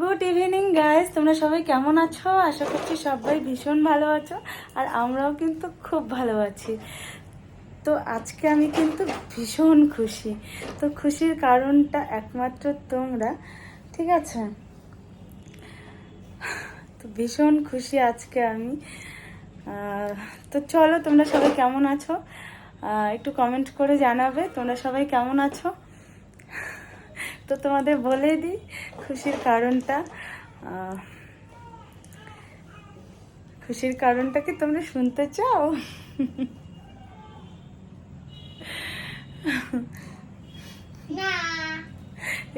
Good evening guys তোমরা সবাই কেমন আছো? আশা করছি সবাই ভীষণ ভালো আছো, আর আমরাও কিন্তু খুব ভালো আছি। তো আজকে আমি কিন্তু ভীষণ খুশি। তো খুশির কারণটা একমাত্র তোমরা, ঠিক আছে? তো ভীষণ খুশি আজকে আমি। তো চলো তোমরা সবাই কেমন আছো? একটু কমেন্ট করে জানাবে তোমরা সবাই কেমন আছো? তো তোমাদের বলে দিই খুশির কারণটা। খুশির কারণটা কি তোমরা শুনতে চাও?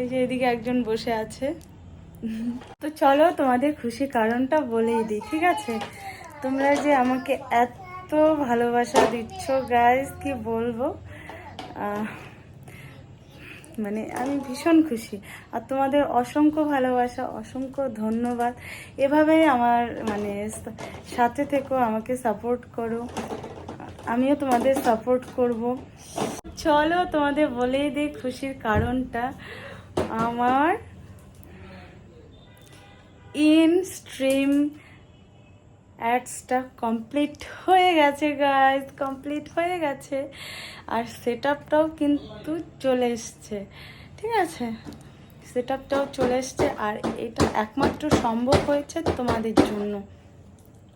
এই যে এদিকে একজন বসে আছে। তো চলো তোমাদের খুশির কারণটা বলেই দিই ঠিক আছে? তোমরা যে আমাকে এত ভালোবাসা দিচ্ছ গাইজ কি বলব? আহ, মানে আমি ভীষণ খুশি। আর তোমাদের অসংখ্য ভালোবাসা, অসংখ্য ধন্যবাদ। এভাবে আমার মানে সাথে থেকো, আমাকে সাপোর্ট করো। আমিও তোমাদের সাপোর্ট করব। চলো তোমাদের বলেই দিই খুশির কারণটা। আমার ইন স্ট্রিম অ্যাডসটা কমপ্লিট হয়ে গেছে গাইজ কমপ্লিট হয়ে গেছে। আর সেট আপটাও কিন্তু চলে এসছে, ঠিক আছে? সেট আপটাও চলে এসছে, আর এটা একমাত্র সম্ভব হয়েছে তোমাদের জন্য।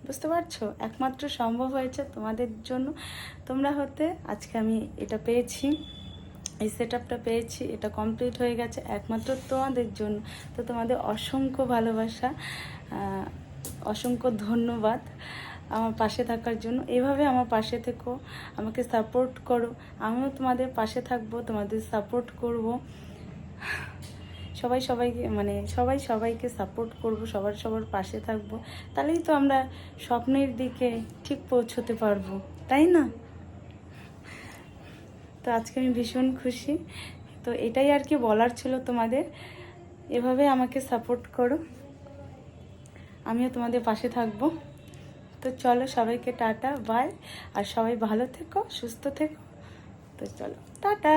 বুঝতে পারছ? একমাত্র সম্ভব হয়েছে তোমাদের জন্য। তোমরা হতে আজকে আমি এটা পেয়েছি। এই সেট আপটা পেয়েছি, এটা কমপ্লিট হয়ে গেছে একমাত্র তোমাদের জন্য। তো তোমাদের অসংখ্য ভালোবাসা অসংখ্য ধন্যবাদ আমার পাশে থাকার জন্য। এভাবে আমার পাশে থেকো, আমাকে সাপোর্ট করো। আমিও তোমাদের পাশে থাকব, তোমাদের সাপোর্ট করব। সবাই সবাইকে মানে সবাই সবাইকে সাপোর্ট করব, সবার সবার পাশে থাকব। তাহলেই তো আমরা স্বপ্নের দিকে ঠিক পৌঁছতে পারব, তাই না? তো আজকে আমি ভীষণ খুশি। তো এটাই আর কি বলার ছিল তোমাদের। এভাবে আমাকে সাপোর্ট করো। আমিও তোমাদের পাশে থাকব। তো চলো, সবাইকে টাটা বাই আর সবাই ভালো থেকো, সুস্থ থেকো। তো চলো, টাটা।